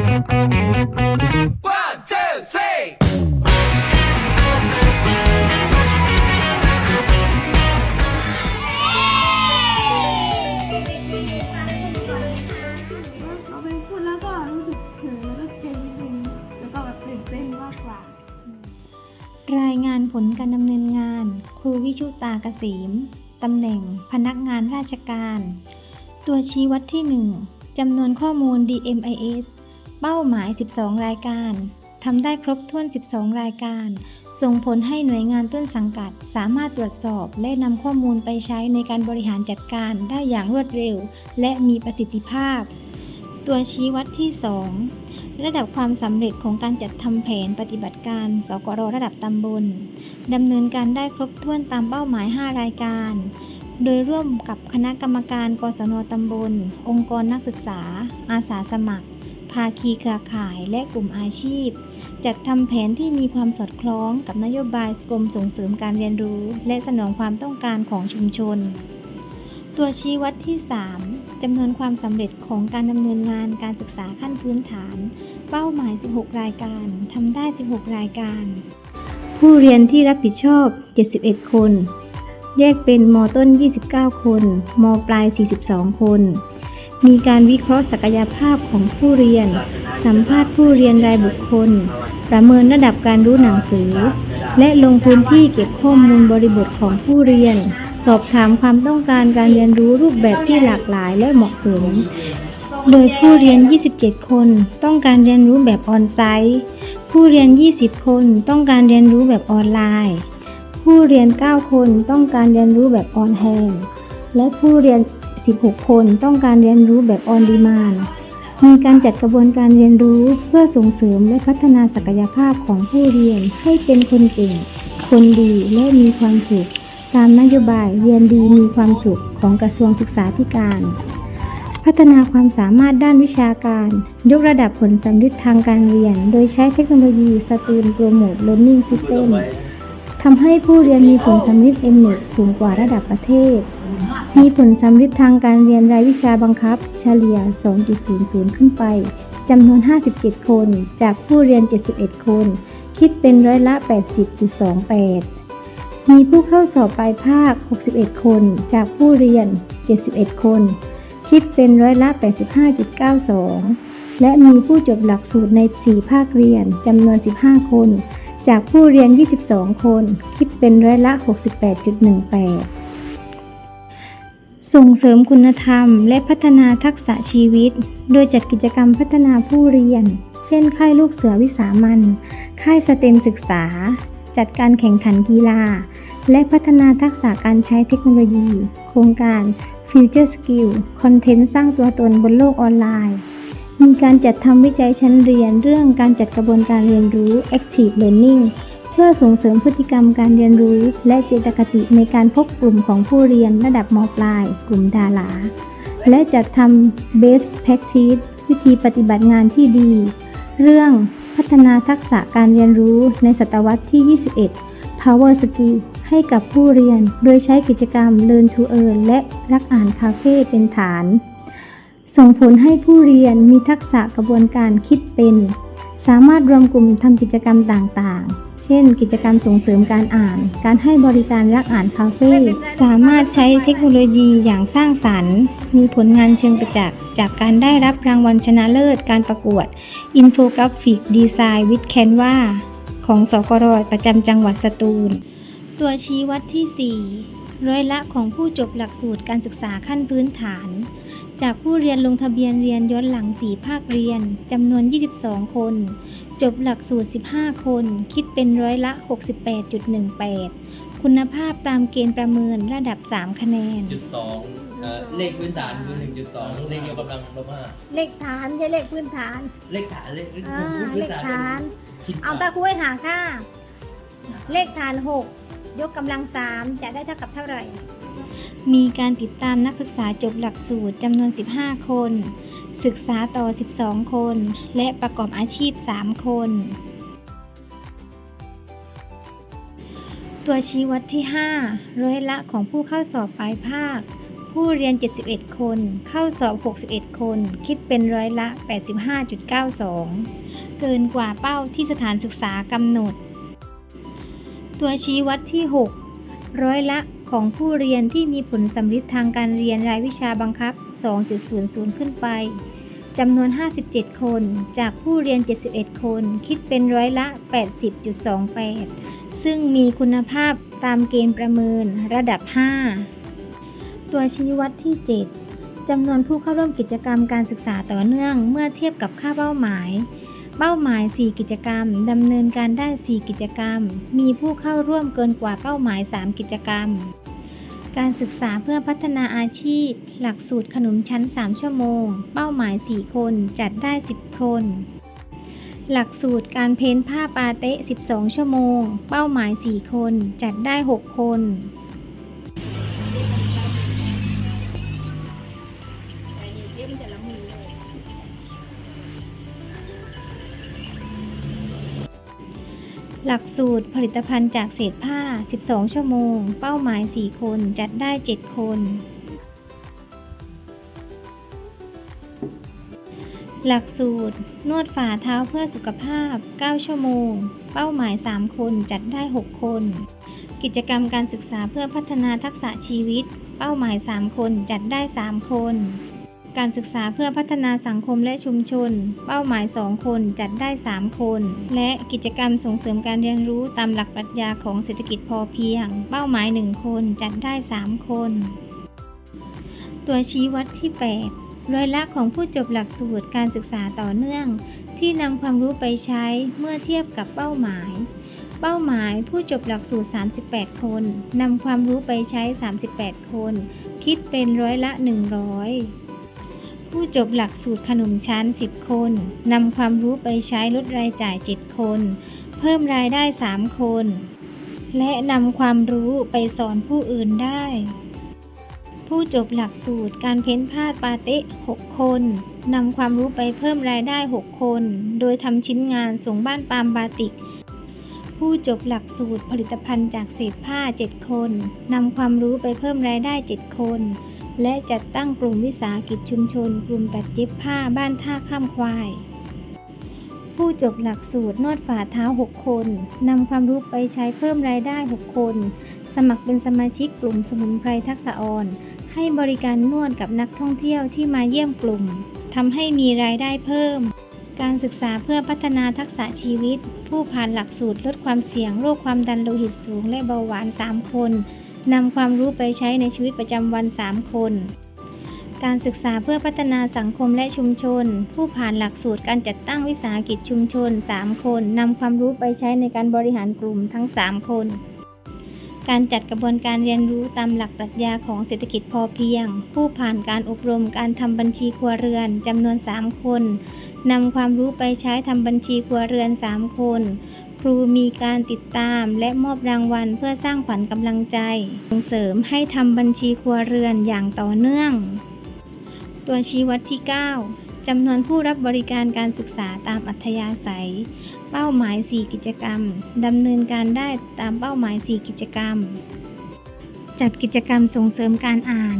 One, two, three. เราไปพูดแล้วก็รู้สึกเขินแล้วก็เกรงนิดนึงแล้วก็แบบตื่นเต้นมากกว่า รายงานผลการดำเนินงาน ครูวิชุตาเกษมตำแหน่ง พนักงานราชการ ตัวชี้วัดที่ 1จำนวนข้อมูล DMIS เป้าหมาย 12 รายการทำได้ครบถ้วน 12 รายการ ส่งผลให้หน่วยงานต้นสังกัด สามารถตรวจสอบและนำข้อมูลไปใช้ในการบริหารจัดการได้อย่างรวดเร็ว และมีประสิทธิภาพ ตัวชี้วัดที่ 2 ระดับความสำเร็จของการจัดทำแผนปฏิบัติการ สกรระดับตำบลดำเนินการได้ครบถ้วนตามเป้าหมาย 5 รายการ โดยร่วมกับคณะกรรมการกศนตำบล องค์กรนักศึกษา อาสาสมัคร ภาคีเครือข่ายและกลุ่มอาชีพ จัดทำแผนที่มีความสอดคล้องกับนโยบายกรมส่งเสริมการเรียนรู้ และสนองความต้องการของชุมชน ตัวชี้วัดที่ 3จำนวนความสำเร็จของการดำเนินงานการศึกษาขั้นพื้นฐาน เป้าหมาย 16 รายการทำได้ 16 รายการ ผู้เรียนที่รับผิดชอบ 71 คน แยกเป็นมต้น 29 คน มปลาย 42 คน มีการวิเคราะห์ศักยภาพของผู้เรียน สัมภาษณ์ผู้เรียนรายบุคคล ประเมินระดับการรู้หนังสือ และลงพื้นที่เก็บข้อมูลบริบทของผู้เรียน สอบถามความต้องการการเรียนรู้รูปแบบที่หลากหลายและเหมาะสม โดยผู้เรียน 27 คนต้องการเรียนรู้แบบออนไซต์ ผู้เรียน 20 คนต้องการเรียนรู้แบบออนไลน์ ผู้เรียน 9 คนต้องการเรียนรู้แบบออนแฮนและผู้เรียน 16 คนต้องการเรียนรู้แบบออนดีมานมีการจัดกระบวนการเรียนรู้เพื่อส่งเสริมและพัฒนาศักยภาพของผู้เรียนให้เป็นคนเก่ง คนดีและมีความสุข ตามนโยบายเรียนดีมีความสุขของกระทรวงศึกษาธิการ พัฒนาความสามารถด้านวิชาการ ยกระดับผลสำลิดทางการเรียน โดยใช้เทคโนโลยีสตูนโปรโมท Learning System ทำให้ผู้เรียนมีผลสำลิด m อ e สูงกว่าระดับประเทศ มีผลสำลิดทางการเรียนรายวิชาบังคับ เฉลี่ย 2.00 ขึ้นไปจำนวน 57 คน จากผู้เรียน 71 คน คิดเป็นร้อยละ 80.28 มีผู้เข้าสอบปลายภาค 61 คน จากผู้เรียน 71 คน คิดเป็นร้อยละ 85.92 และมีผู้จบหลักสูตรใน 4 ภาคเรียนจำนวน 15 คน จากผู้เรียน 22 คน คิดเป็นร้อยละ 68.18 ส่งเสริมคุณธรรม และพัฒนาทักษะชีวิต โดยจัดกิจกรรมพัฒนาผู้เรียน เช่น ค่ายลูกเสือวิสามันค่ายสเต็มศึกษา จัดการแข่งขันกีฬา และพัฒนาทักษะการใช้เทคโนโลยี โครงการ Future Skill คอนเทนต์สร้างตัวตนบนโลกออนไลน์ มีการจัดทำวิจัยชั้นเรียนเรื่องการจัดกระบวนการเรียนรู้ Active Learning เพื่อส่งเสริมพฤติกรรมการเรียนรู้ และเจตคติในการพบกลุ่มของผู้เรียนระดับมปลาย กลุ่มดาราและจัดทำ Best Practice วิธีปฏิบัติงานที่ดี เรื่องพัฒนาทักษะการเรียนรู้ในศตวรรษที่ 21 Power Skill ให้กับผู้เรียน โดยใช้กิจกรรม Learn to Earn และรักอ่านคาเฟ่เป็นฐาน ส่งผลให้ผู้เรียนมีทักษะกระบวนการคิดเป็น สามารถรวมกลุ่มทำกิจกรรมต่างๆ เช่น กิจกรรมส่งเสริมการอ่าน การให้บริการรักอ่านคาเฟ่ สามารถใช้เทคโนโลยีอย่างสร้างสรรค์ มีผลงานเชิงประจักษ์จากการได้รับรางวัลชนะเลิศการประกวด Infographic Design with Canva ของสกรประจำจังหวัดสตูล ตัวชี้วัดที่ 4 ร้อยละของผู้จบหลักสูตรการศึกษาขั้นพื้นฐาน จากผู้เรียนลงทะเบียนเรียนย้อนหลัง 4 ภาคเรียนจำนวน 22 คน จบหลักสูตร 15 คน คิดเป็นร้อยละ 68.18 คุณภาพตามเกณฑ์ประเมินระดับ 3 คะแนน จุดสองเอ่อเลขพื้นฐานคือหนึ่งจุดสองเลขยกกำลังลบห้าเลขฐานใช่เลขพื้นฐานเลขฐานเลขพื้นอ่าพื้นเลขฐานคิดเอาตาคุยหาค่า เลขฐาน6 ยกกำลัง3จะได้เท่ากับเท่าไหร่ มีการติดตามนักศึกษาจบหลักสูตรจำนวน 15 คน ศึกษาต่อ 12 คน และประกอบอาชีพ 3 คน ตัวชี้วัดที่ 5 ร้อยละของผู้เข้าสอบปลายภาค ผู้เรียน 71 คน เข้าสอบ 61 คน คิดเป็นร้อยละ 85.92 เกินกว่าเป้าที่สถานศึกษากำหนด ตัวชี้วัดที่ 6 ร้อยละของผู้เรียนที่มีผลสำลิดทางการเรียนรายวิชาบังคับ 2.00 ขึ้นไปจำนวน 57 คน จากผู้เรียน 71 คน คิดเป็นร้อยละ 80.28 ซึ่งมีคุณภาพตามเกณฑ์ประเมินระดับ 5 ตัวชี้วัดที่ 7จำนวนผู้เข้าร่วมกิจกรรมการศึกษาต่อเนื่อง เมื่อเทียบกับค่าเป้าหมาย เป้าหมาย 4 กิจกรรมดำเนินการได้ 4 กิจกรรม มีผู้เข้าร่วมเกินกว่าเป้าหมาย 3 กิจกรรม การศึกษาเพื่อพัฒนาอาชีพ หลักสูตรขนมชั้น 3 ชั่วโมง เป้าหมาย 4 คนจัดได้ 10 คน หลักสูตรการเพ้นผ้าปาเต๊ะ12 ชั่วโมง เป้าหมาย 4 คนจัดได้ 6 คน หลักสูตรผลิตภัณฑ์จากเศษผ้า 12 ชั่วโมง เป้าหมาย 4 คน จัดได้ 7 คน หลักสูตร นวดฝ่าเท้าเพื่อสุขภาพ 9 ชั่วโมง เป้าหมาย 3 คน จัดได้ 6 คน กิจกรรมการศึกษาเพื่อพัฒนาทักษะชีวิต เป้าหมาย 3 คน จัดได้ 3 คน การศึกษาเพื่อพัฒนาสังคมและชุมชน เป้าหมาย 2 คนจัดได้ 3 คน และกิจกรรมส่งเสริมการเรียนรู้ตามหลักปรัชญาของเศรษฐกิจพอเพียง เป้าหมาย 1 คนจัดได้ 3 คน ตัวชี้วัดที่ 8 ร้อยละของผู้จบหลักสูตรการศึกษาต่อเนื่อง ที่นำความรู้ไปใช้เมื่อเทียบกับเป้าหมาย เป้าหมายผู้จบหลักสูตร 38 คนนำความรู้ไปใช้ 38 คน คิดเป็นร้อยละ 100 ผู้จบหลักสูตรขนมชั้น 10 คนนำความรู้ไปใช้ลดรายจ่าย 7 คน เพิ่มรายได้ 3 คน และนำความรู้ไปสอนผู้อื่นได้ ผู้จบหลักสูตรการเพ้นผ้าปาเต๊ะ6คนนำความรู้ไปเพิ่มรายได้ 6 คน โดยทำชิ้นงานส่งบ้านปามบาติกผู้จบหลักสูตรผลิตภัณฑ์จากเศษผ้า 7 คน นำความรู้ไปเพิ่มรายได้ 7 คน และจัดตั้งกลุ่มวิสาหกิจชุมชน กลุ่มตัดเย็บผ้าบ้านท่าข้ามควาย ผู้จบหลักสูตรนวดฝ่าเท้า 6 คนนำความรู้ไปใช้เพิ่มรายได้ 6 คน สมัครเป็นสมาชิกกลุ่มสมุนไพรทักษะออน ให้บริการนวดกับนักท่องเที่ยวที่มาเยี่ยมกลุ่มทำให้มีรายได้เพิ่ม การศึกษาเพื่อพัฒนาทักษะชีวิต ผู้ผ่านหลักสูตรลดความเสี่ยงโรคความดันโลหิตสูงและเบาหวาน 3 คน นำความรู้ไปใช้ในชีวิตประจำวัน 3 คน การศึกษาเพื่อพัฒนาสังคมและชุมชน ผู้ผ่านหลักสูตรการจัดตั้งวิสาหกิจชุมชน 3 คนนำความรู้ไปใช้ในการบริหารกลุ่มทั้ง 3 คน การจัดกระบวนการเรียนรู้ตามหลักปรัชญาของเศรษฐกิจพอเพียง ผู้ผ่านการอบรมการทำบัญชีครัวเรือนจำนวน 3 คนนำความรู้ไปใช้ทำบัญชีครัวเรือน 3 คน ครูมีการติดตามและมอบรางวัลเพื่อสร้างขวัญกำลังใจ ส่งเสริมให้ทำบัญชีครัวเรือนอย่างต่อเนื่อง ตัวชี้วัดที่ 9จำนวนผู้รับบริการการศึกษาตามอัธยาศัย เป้าหมาย 4 กิจกรรมดำเนินการได้ตามเป้าหมาย 4 กิจกรรม จัดกิจกรรมส่งเสริมการอ่าน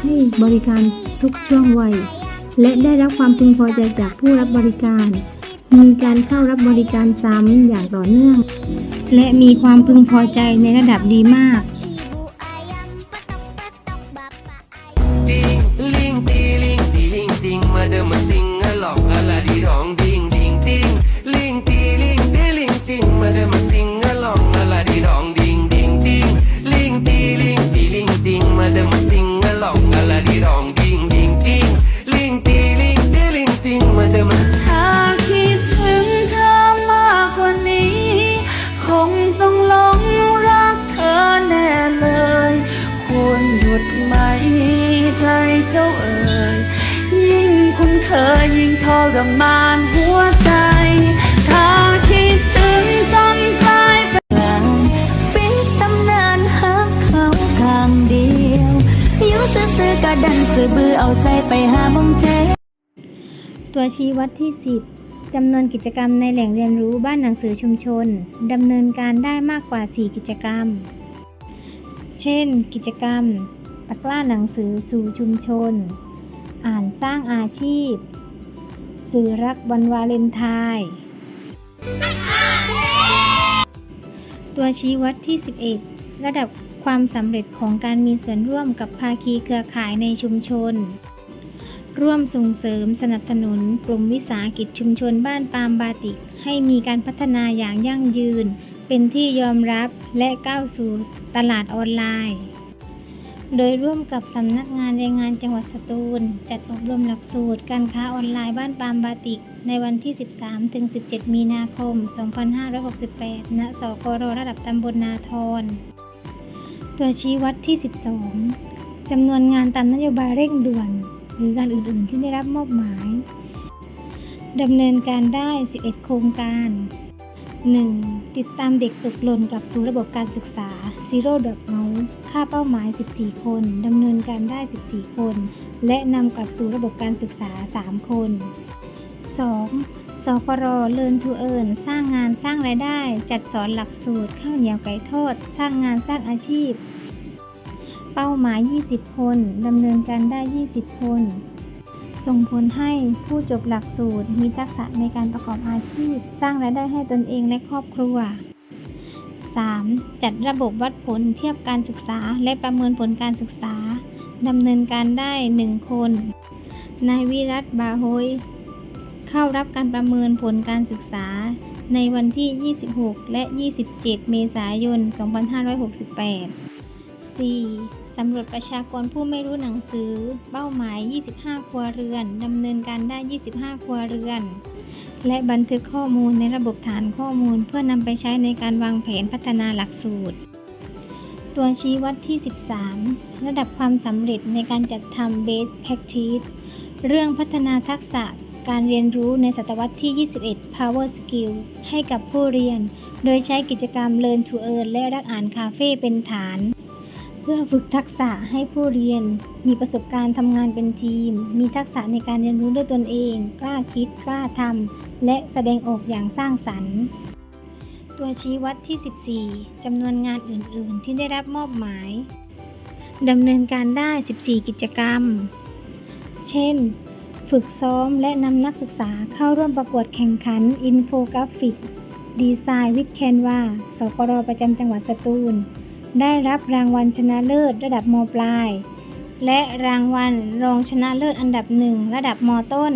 ให้บริการทุกช่วงวัย และได้รับความพึงพอใจจากผู้รับบริการ มีการเข้ารับบริการซ้ำอย่างต่อเนื่อง และมีความพึงพอใจในระดับดีมาก กะดันซื่อบือเอาใจไปหามองเจตัวชี้วัดที่ 10จำนวนกิจกรรมในแหล่งเรียนรู้บ้านหนังสือชุมชนดำเนินการได้มากกว่า 4 กิจกรรม เช่น กิจกรรมตะกร้าหนังสือสู่ชุมชน อ่านสร้างอาชีพ สื่อรักวันวาเลนไทน์ตัวชี้วัดที่ 11 ระดับ ความสำเร็จของการมีส่วนร่วมกับภาคีเครือข่ายในชุมชน ร่วมส่งเสริมสนับสนุนกลุ่มวิสาหกิจชุมชนบ้านปามบาติก ให้มีการพัฒนาอย่างยั่งยืน เป็นที่ยอมรับและก้าวสู่ตลาดออนไลน์ โดยร่วมกับสำนักงานแรงงานจังหวัดสตูล จัดอบรมหลักสูตร การค้าออนไลน์บ้านปามบาติก ในวันที่ 13-17 มีนาคม 2568 ณ สกรระดับตำบลนาทร ตัวชี้วัดที่ 12จำนวนงานตามนโยบายเร่งด่วน หรืองานอื่นๆที่ได้รับมอบหมายดำเนินการได้ 11 โครงการ 1. ติดตามเด็กตกหล่นกลับสู่ระบบการศึกษา Zero Dot o ค่าเป้าหมาย 14 คน ดำเนินการได้ 14 คน และนำกลับสู่ระบบการศึกษา 3 คน 2. สคร Learn to Earn สร้างงานสร้างรายได้ จัดสอนหลักสูตรข้าวเหนียวไก่ทอด สร้างงานสร้างอาชีพ เป้าหมาย 20 คนดำเนินการได้ 20 คน ส่งผลให้ผู้จบหลักสูตรมีทักษะในการประกอบอาชีพ สร้างรายได้ให้ตนเองและครอบครัว 3. จัดระบบวัดผลเทียบการศึกษาและประเมินผลการศึกษาดำเนินการได้ 1 คน นายวิรัตบาโฮย เข้ารับการประเมินผลการศึกษา ในวันที่ 26 และ 27 เมษายน 2568 4. สำรวจประชากรผู้ไม่รู้หนังสือ เป้าหมาย 25 ครัวเรือน ดำเนินการได้ 25 ครัวเรือน และบันทึกข้อมูลในระบบฐานข้อมูล เพื่อนำไปใช้ในการวางแผนพัฒนาหลักสูตร ตัวชี้วัดที่ 13 ระดับความสำเร็จในการจัดทำ Best Practice เรื่องพัฒนาทักษะ การเรียนรู้ในศตวรรษที่ 21 Power Skill ให้กับผู้เรียน โดยใช้กิจกรรม Learn to Earn และรักอ่านคาเฟ่เป็นฐาน เพื่อฝึกทักษะให้ผู้เรียน มีประสบการณ์ทำงานเป็นทีม มีทักษะในการเรียนรู้ด้วยตนเอง กล้าคิด กล้าทำ และแสดงออกอย่างสร้างสรรค์ ตัวชี้วัดที่ 14จำนวนงานอื่น ๆ ที่ได้รับมอบหมายดำเนินการได้ 14 กิจกรรม เช่น ฝึกซ้อมและนำนักศึกษาเข้าร่วมประกวดแข่งขัน อินโฟกราฟิก ดีไซน์วิดแคนวาสกรประจำจังหวัดสตูล ได้รับรางวัลชนะเลิศระดับมปลาย และรางวัลรองชนะเลิศอันดับหนึ่งระดับมต้น